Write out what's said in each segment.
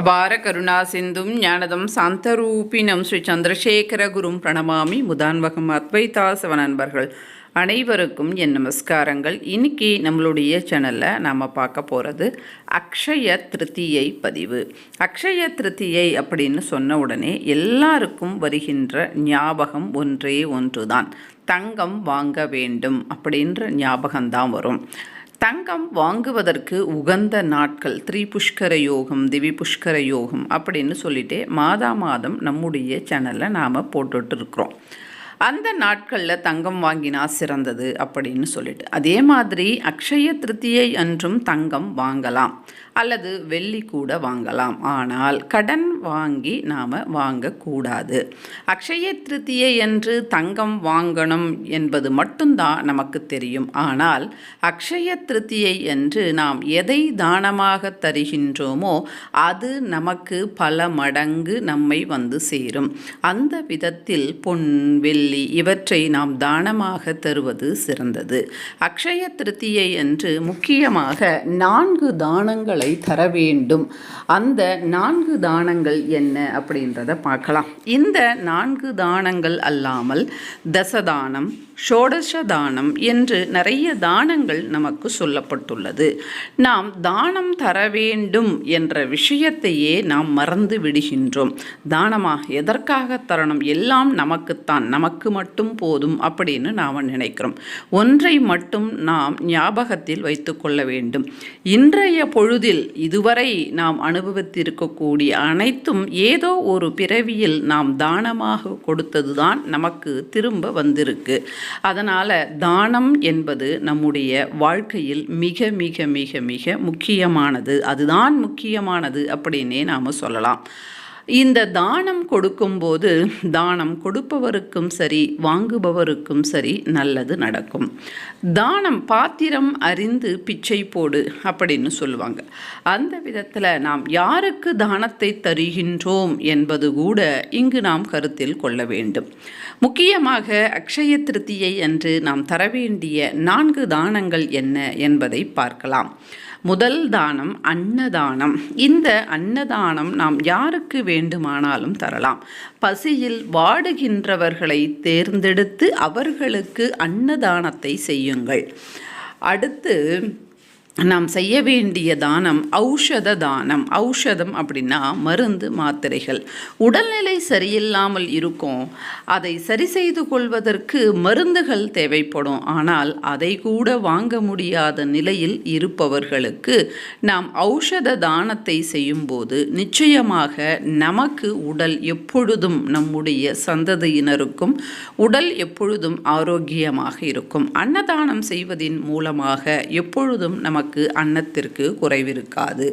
அபார கருணா சிந்தும் ஞானதம் சாந்தரூபினம் ஸ்ரீ சந்திரசேகர குரும் பிரணமாமி முதான்வகம் அத்வைதாசவ நண்பர்கள் அனைவருக்கும் என் நமஸ்காரங்கள். இன்னைக்கு நம்மளுடைய சேனலில் நாம் பார்க்க போகிறது அக்ஷய திருத்தியை பதிவு. அக்ஷய திருத்தியை அப்படின்னு சொன்ன உடனே எல்லாருக்கும் வருகின்ற ஞாபகம் ஒன்றே ஒன்று தான் தங்கம் வாங்க வேண்டும் அப்படின்ற ஞாபகம்தான் வரும். தங்கம் வாங்குவதற்கு உகந்த நாட்கள் த்ரீ புஷ்கர யோகம் திவி புஷ்கர யோகம் அப்படின்னு சொல்லிட்டு மாதா மாதம் நம்முடைய சேனலில் நாம் போட்டுட்டு இருக்கிறோம். அந்த நாட்களில் தங்கம் வாங்கினா சிறந்தது அப்படின்னு சொல்லிட்டு. அதே மாதிரி அக்ஷய திருத்தியை அன்றும் தங்கம் வாங்கலாம். அல்லது வெள்ளி கூட வாங்கலாம். ஆனால் கடன் வாங்கி நாம் வாங்கக்கூடாது. அக்ஷய திருத்தியை என்று தங்கம் வாங்கணும் என்பது மட்டும்தான் நமக்கு தெரியும். ஆனால் அக்ஷய திருத்தியை என்று நாம் எதை தானமாக தருகின்றோமோ அது நமக்கு பல மடங்கு நம்மை வந்து சேரும். அந்த விதத்தில் பொன் வெள்ளி இவற்றை நாம் தானமாக தருவது சிறந்தது. அக்ஷய திருத்தியை என்று முக்கியமாக நான்கு தானங்களை தர வேண்டும். அந்த நான்கு தானங்கள் என்ன அப்படின்றத பார்க்கலாம். இந்த நான்கு தானங்கள் அல்லாமல் தசதானம் ஷோடச தானம் என்று நிறைய தானங்கள் நமக்கு சொல்லப்பட்டுள்ளது. நாம் தானம் தர வேண்டும் என்ற விஷயத்தையே நாம் மறந்து விடுகின்றோம். தானமாக எதற்காக தரணும்? எல்லாம் நமக்குத்தான். நமக்கு மட்டும் போதும் அப்படின்னு நாம் நினைக்கிறோம். ஒன்றை மட்டும் நாம் ஞாபகத்தில் வைத்துக்கொள்ள வேண்டும். இன்றைய பொழுதில் இதுவரை நாம் அனுபவித்திருக்கக்கூடிய அனைத்தும் ஏதோ ஒரு பிறவியில் நாம் தானமாக கொடுத்ததுதான் நமக்கு திரும்ப வந்திருக்கு. அதனால் தானம் என்பது நம்முடைய வாழ்க்கையில் மிக மிக மிக மிக முக்கியமானது. அதுதான் முக்கியமானது அப்படின்னே நாம் சொல்லலாம். இந்த தானம் கொடுக்கும்போது தானம் கொடுப்பவருக்கும் சரி வாங்குபவருக்கும் சரி நல்லது நடக்கும். தானம் பாத்திரம் அறிந்து பிச்சை போடு அப்படின்னு சொல்லுவாங்க. அந்த விதத்தில் நாம் யாருக்கு தானத்தை தருகின்றோம் என்பது கூட இங்கு நாம் கருத்தில் கொள்ள வேண்டும். முக்கியமாக அக்ஷய திருத்தியை அன்று நாம் தர வேண்டிய நான்கு தானங்கள் என்ன என்பதை பார்க்கலாம். முதல் தானம் அன்னதானம். இந்த அன்னதானம் நாம் யாருக்கு வேண்டுமானாலும் தரலாம். பசியில் வாடுகின்றவர்களை தேர்ந்தெடுத்து அவர்களுக்கு அன்னதானத்தை செய்யுங்கள். அடுத்து நாம் செய்ய வேண்டிய தானம் ஔஷத தானம். ஔஷதம் அப்படின்னா மருந்து மாத்திரைகள். உடல்நிலை சரியில்லாமல் இருக்கும். அதை சரி செய்து கொள்வதற்கு மருந்துகள் தேவைப்படும். ஆனால் அதை கூட வாங்க முடியாத நிலையில் இருப்பவர்களுக்கு நாம் ஔஷத தானத்தை செய்யும்போது நிச்சயமாக நமக்கு உடல் எப்பொழுதும் நம்முடைய சந்ததியினருக்கும் உடல் எப்பொழுதும் ஆரோக்கியமாக இருக்கும். அன்னதானம் செய்வதின் மூலமாக எப்பொழுதும் நமக்கு நமக்கு அன்னத்திற்கு குறைவிருக்காது.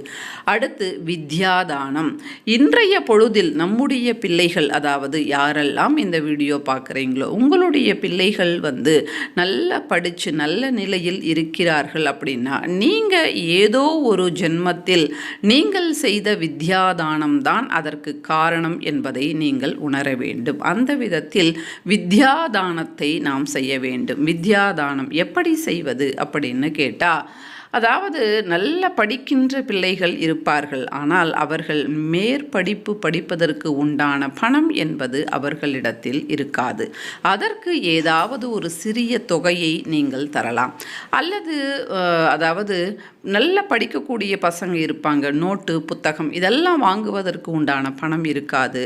அடுத்து வித்யாதானம். இன்றைய பொழுதில் நம்முடைய பிள்ளைகள் அதாவது யாரெல்லாம் இந்த வீடியோ பார்க்குறீங்களோ உங்களுடைய பிள்ளைகள் வந்து நல்லா படித்து நல்ல நிலையில் இருக்கிறார்கள் அப்படின்னா நீங்கள் ஏதோ ஒரு ஜென்மத்தில் நீங்கள் செய்த வித்யாதானம் தான் அதற்கு காரணம் என்பதை நீங்கள் உணர வேண்டும். அந்த விதத்தில் வித்யாதானத்தை நாம் செய்ய வேண்டும். வித்யாதானம் எப்படி செய்வது அப்படின்னு கேட்டால் அதாவது நல்ல படிக்கின்ற பிள்ளைகள் இருப்பார்கள். ஆனால் அவர்கள் மேற்படிப்பு படிப்பதற்கு உண்டான பணம் என்பது அவர்களிடத்தில் இருக்காது. அதற்கு ஏதாவது ஒரு சிறிய தொகையை நீங்கள் தரலாம். அல்லது அதாவது நல்ல படிக்கக்கூடிய பசங்க இருப்பாங்க. நோட்டு புத்தகம் இதெல்லாம் வாங்குவதற்கு உண்டான பணம் இருக்காது.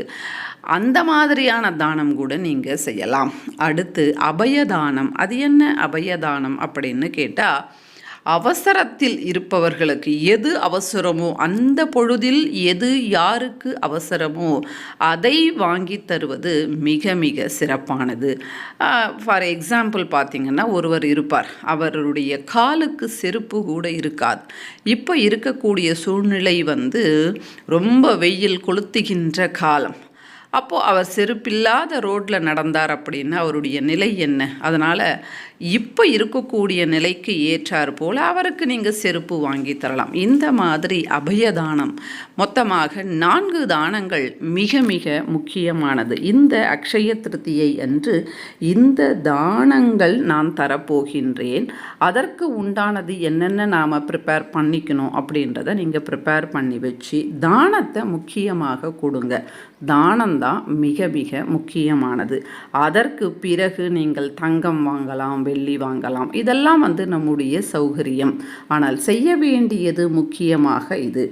அந்த மாதிரியான தானம் கூட நீங்கள் செய்யலாம். அடுத்து அபயதானம். அது என்ன அபயதானம் அப்படின்னு கேட்டால் அவசரத்தில் இருப்பவர்களுக்கு எது அவசரமோ அந்த பொழுதில் எது யாருக்கு அவசரமோ அதை வாங்கி தருவது மிக மிக சிறப்பானது. ஃபார் எக்ஸாம்பிள் பார்த்திங்கன்னா ஒருவர் இருப்பார். அவருடைய காலுக்கு செருப்பு கூட இருக்காது. இப்போ இருக்கக்கூடிய சூழ்நிலை வந்து ரொம்ப வெயில் கொளுத்துகின்ற காலம். அப்போது அவர் செருப்பில்லாத ரோட்டில் நடந்தார் அப்படின்னா அவருடைய நிலை என்ன? அதனால் இப்போ இருக்கக்கூடிய நிலைக்கு ஏற்றார் போல் அவருக்கு நீங்கள் செருப்பு வாங்கி தரலாம். இந்த மாதிரி அபயதானம் மொத்தமாக நான்கு தானங்கள் மிக மிக முக்கியமானது. இந்த அக்ஷய திருத்தியை அன்று இந்த தானங்கள் நான் தரப்போகின்றேன். அதற்கு உண்டானது என்னென்ன நாம் ப்ரிப்பேர் பண்ணிக்கணும் அப்படின்றத நீங்கள் ப்ரிப்பேர் பண்ணி வச்சு தானத்தை முக்கியமாக கொடுங்க. தானம்தான் மிக மிக முக்கியமானது. அதற்கு பிறகு நீங்கள் தங்கம் வாங்கலாம் வெள்ளி வாங்கலாம். இதெல்லாம் வந்து நம்முடைய சௌகரியம். ஆனால் செய்ய வேண்டியது முக்கியமாக இது.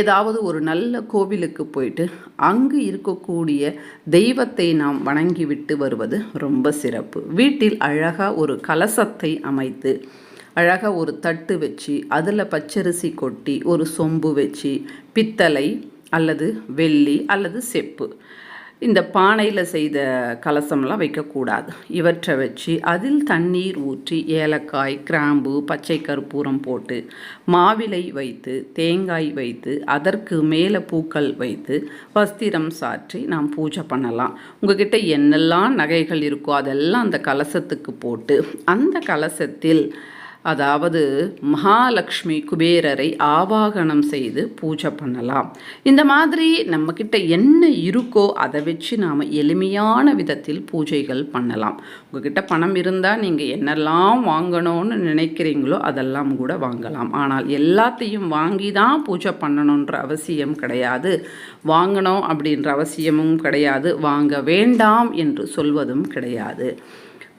ஏதாவது ஒரு நல்ல கோவிலுக்கு போயிட்டு அங்கு இருக்கக்கூடிய தெய்வத்தை நாம் வணங்கிவிட்டு வருவது ரொம்ப சிறப்பு. வீட்டில் அழகாக ஒரு கலசத்தை அமைத்து அழகாக ஒரு தட்டு வச்சு அதில் பச்சரிசி கொட்டி ஒரு சொம்பு வச்சு பித்தளை அல்லது வெள்ளி அல்லது செப்பு. இந்த பானையில் செய்த கலசம்லாம் வைக்கக்கூடாது. இவற்றை வச்சு அதில் தண்ணீர் ஊற்றி ஏலக்காய் கிராம்பு பச்சை கற்பூரம் போட்டு மாவிலை வைத்து தேங்காய் வைத்து அதற்கு மேலே பூக்கள் வைத்து வஸ்திரம் சாற்றி நாம் பூஜை பண்ணலாம். உங்ககிட்ட என்னெல்லாம் நகைகள் இருக்கோ அதெல்லாம் அந்த கலசத்துக்கு போட்டு அந்த கலசத்தில் அதாவது மகாலட்சுமி குபேரரை ஆவாகனம் செய்து பூஜை பண்ணலாம். இந்த மாதிரி நம்மக்கிட்ட என்ன இருக்கோ அதை வச்சு நாம் எளிமையான விதத்தில் பூஜைகள் பண்ணலாம். உங்ககிட்ட பணம் இருந்தால் நீங்கள் என்னெல்லாம் வாங்கணும்னு நினைக்கிறீங்களோ அதெல்லாம் கூட வாங்கலாம். ஆனால் எல்லாத்தையும் வாங்கி தான் பூஜை பண்ணணுன்ற அவசியம் கிடையாது. வாங்கணும் அப்படின்ற அவசியமும் கிடையாது. வாங்க வேண்டாம் என்று சொல்வதும் கிடையாது.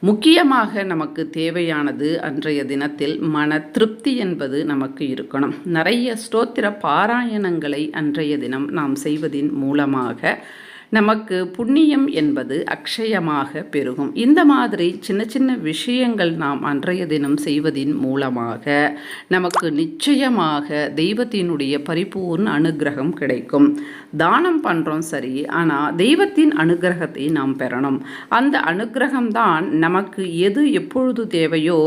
முக்கியமாக நமக்கு தேவையானது அன்றைய தினத்தில் மன திருப்தி என்பது நமக்கு இருக்கணும். நிறைய ஸ்தோத்திர பாராயணங்களை அன்றைய தினம் நாம் செய்வதின் மூலமாக நமக்கு புண்ணியம் என்பது அக்ஷயமாக பெருகும். இந்த மாதிரி சின்ன சின்ன விஷயங்கள் நாம் அன்றைய தினம் செய்வதின் மூலமாக நமக்கு நிச்சயமாக தெய்வத்தினுடைய பரிபூர்ண அனுகிரகம் கிடைக்கும். தானம் பண்ணுறோம் சரி ஆனால் தெய்வத்தின் அனுகிரகத்தை நாம் பெறணும். அந்த அனுகிரகம்தான் நமக்கு எது எப்பொழுது தேவையோ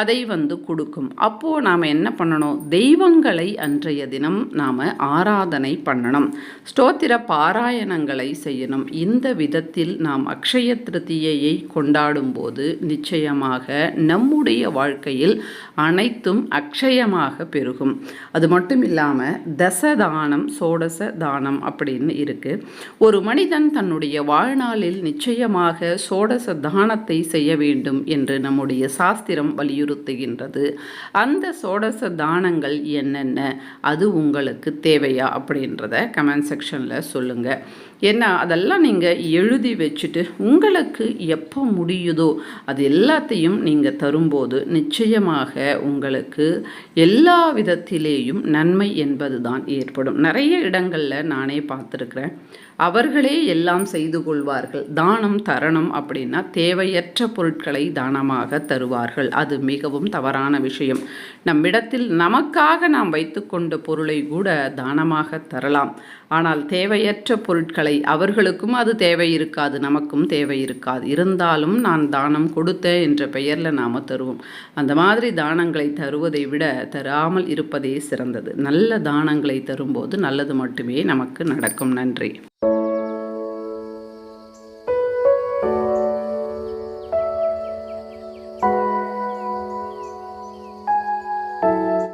அதை வந்து கொடுக்கும். அப்போது நாம் என்ன பண்ணணும்? தெய்வங்களை அன்றைய தினம் நாம் ஆராதனை பண்ணணும். ஸ்தோத்திர பாராயணங்களை செய்யணும். இந்த விதத்தில் நாம் அக்ஷய திருத்தியையை கொண்டாடும் போது நிச்சயமாக நம்முடைய வாழ்க்கையில் அனைத்தும் அக்ஷயமாக பெருகும். அது மட்டும் இல்லாமல் தசதானம் சோடச தானம் அப்படின்னு இருக்கு. ஒரு மனிதன் தன்னுடைய வாழ்நாளில் நிச்சயமாக சோடச தானத்தை செய்ய வேண்டும் என்று நம்முடைய சாஸ்திரம் வலியுறுத்துகின்றது. அந்த சோடச தானங்கள் என்னென்ன? அது உங்களுக்கு தேவையா அப்படின்றத கமெண்ட் செக்ஷனில் சொல்லுங்கள் ஏன்னா அதெல்லாம் நீங்கள் எழுதி வச்சுட்டு உங்களுக்கு எப்போ முடியுதோ அது எல்லாத்தையும் நீங்கள் தரும்போது நிச்சயமாக உங்களுக்கு எல்லா விதத்திலேயும் நன்மை என்பது தான் ஏற்படும். நிறைய இடங்களில் நானே பார்த்துருக்குறேன். அவர்களே எல்லாம் செய்து கொள்வார்கள். தானம் தரணும் அப்படின்னா தேவையற்ற பொருட்களை தானமாக தருவார்கள். அது மிகவும் தவறான விஷயம். நம்மிடத்தில் நமக்காக நாம் வைத்துக்கொண்ட பொருளை கூட தானமாக தரலாம். ஆனால் தேவையற்ற பொருட்களை அவர்களுக்கும் அது தேவை இருக்காது நமக்கும் தேவை இருக்காது இருந்தாலும் நான் தானம் கொடுத்தேன் என்ற பெயரில் நாம் தருவோம். அந்த மாதிரி தானங்களை தருவதை விட தராமல் இருப்பதே சிறந்தது. நல்ல தானங்களை தரும்போது நல்லது மட்டுமே நமக்கு நடக்கும். நன்றி.